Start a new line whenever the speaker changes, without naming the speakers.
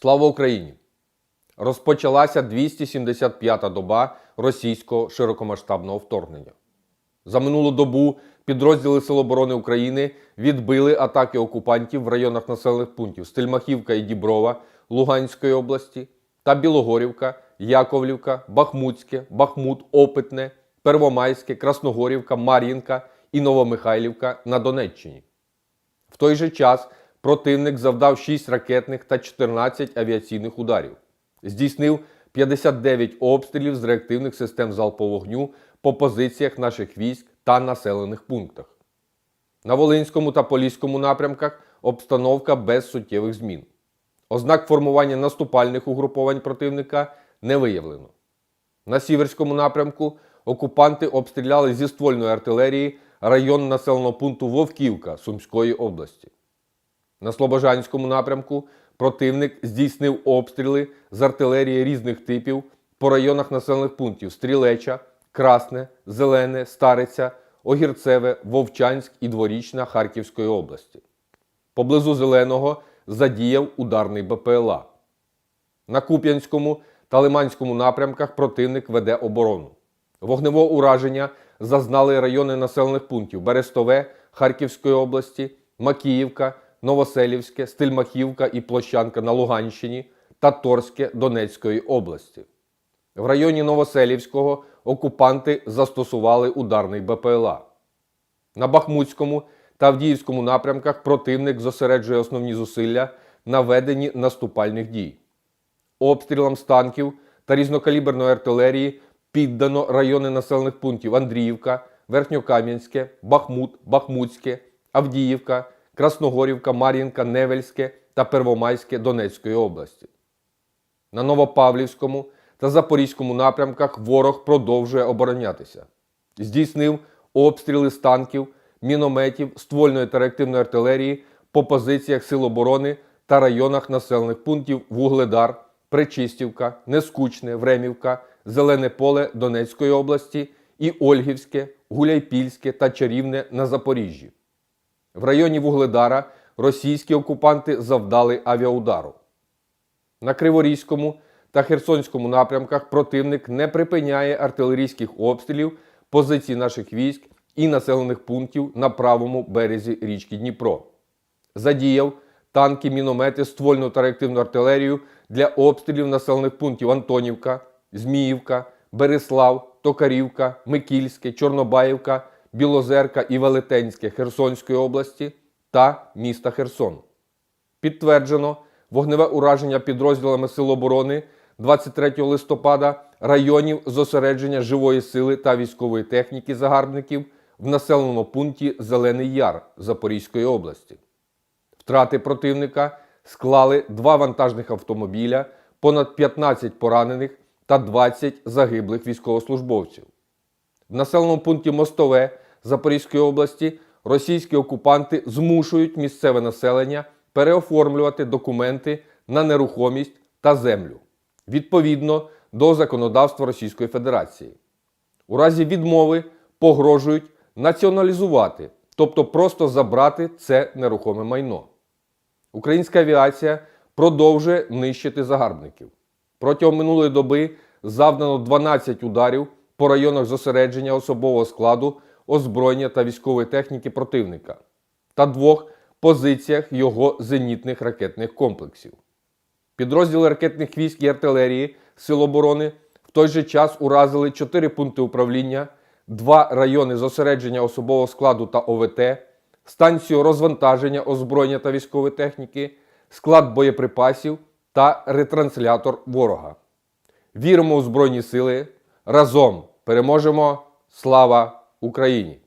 Слава Україні! Розпочалася 275-та доба російського широкомасштабного вторгнення. За минулу добу підрозділи Сил оборони України відбили атаки окупантів в районах населених пунктів Стельмахівка і Діброва Луганської області та Білогорівка, Яковлівка, Бахмутське, Бахмут, Опитне, Первомайське, Красногорівка, Мар'їнка і Новомихайлівка на Донеччині. В той же час противник завдав 6 ракетних та 14 авіаційних ударів. Здійснив 59 обстрілів з реактивних систем залпового вогню по позиціях наших військ та населених пунктах. На Волинському та Поліському напрямках обстановка без суттєвих змін. Ознак формування наступальних угруповань противника не виявлено. На Сіверському напрямку окупанти обстріляли зі ствольної артилерії район населеного пункту Вовківка Сумської області. На Слобожанському напрямку противник здійснив обстріли з артилерії різних типів по районах населених пунктів Стрілеча, Красне, Зелене, Стариця, Огірцеве, Вовчанськ і Дворічна Харківської області. Поблизу Зеленого задіяв ударний БПЛА. На Куп'янському та Лиманському напрямках противник веде оборону. Вогневого ураження зазнали райони населених пунктів Берестове Харківської області, Макіївка, Новоселівське, Стельмахівка і Площанка на Луганщині та Торське Донецької області. В районі Новоселівського окупанти застосували ударний БПЛА. На Бахмутському та Авдіївському напрямках противник зосереджує основні зусилля на веденні наступальних дій. Обстрілам з танків та різнокаліберної артилерії піддано райони населених пунктів Андріївка, Верхньокам'янське, Бахмут, Бахмутське, Авдіївка, Красногорівка, Мар'їнка, Невельське та Первомайське Донецької області. На Новопавлівському та Запорізькому напрямках ворог продовжує оборонятися. Здійснив обстріли з танків, мінометів, ствольної та реактивної артилерії по позиціях Сил оборони та районах населених пунктів Вугледар, Причистівка, Нескучне, Времівка, Зелене поле Донецької області і Ольгівське, Гуляйпільське та Чарівне на Запоріжжі. В районі Вугледара російські окупанти завдали авіаудару. На Криворізькому та Херсонському напрямках противник не припиняє артилерійських обстрілів позицій наших військ і населених пунктів на правому березі річки Дніпро. Задіяв танки, міномети, ствольну та реактивну артилерію для обстрілів населених пунктів Антонівка, Зміївка, Береслав, Токарівка, Микільське, Чорнобаївка, Білозерка і Велетенське Херсонської області та міста Херсон. Підтверджено вогневе ураження підрозділами Сил оборони 23 листопада районів зосередження живої сили та військової техніки загарбників в населеному пункті Зелений Яр Запорізької області. Втрати противника склали два вантажних автомобіля, понад 15 поранених та 20 загиблих військовослужбовців. В населеному пункті Мостове Запорізької області російські окупанти змушують місцеве населення переоформлювати документи на нерухомість та землю відповідно до законодавства Російської Федерації. У разі відмови погрожують націоналізувати, тобто просто забрати це нерухоме майно. Українська авіація продовжує нищити загарбників. Протягом минулої доби завдано 12 ударів по районах зосередження особового складу, озброєння та військової техніки противника та двох позиціях його зенітних ракетних комплексів. Підрозділи ракетних військ і артилерії Сил оборони в той же час уразили 4 пункти управління, 2 райони зосередження особового складу та ОВТ, станцію розвантаження озброєння та військової техніки, склад боєприпасів та ретранслятор ворога. Віримо у Збройні Сили. Разом переможемо! Слава Україні!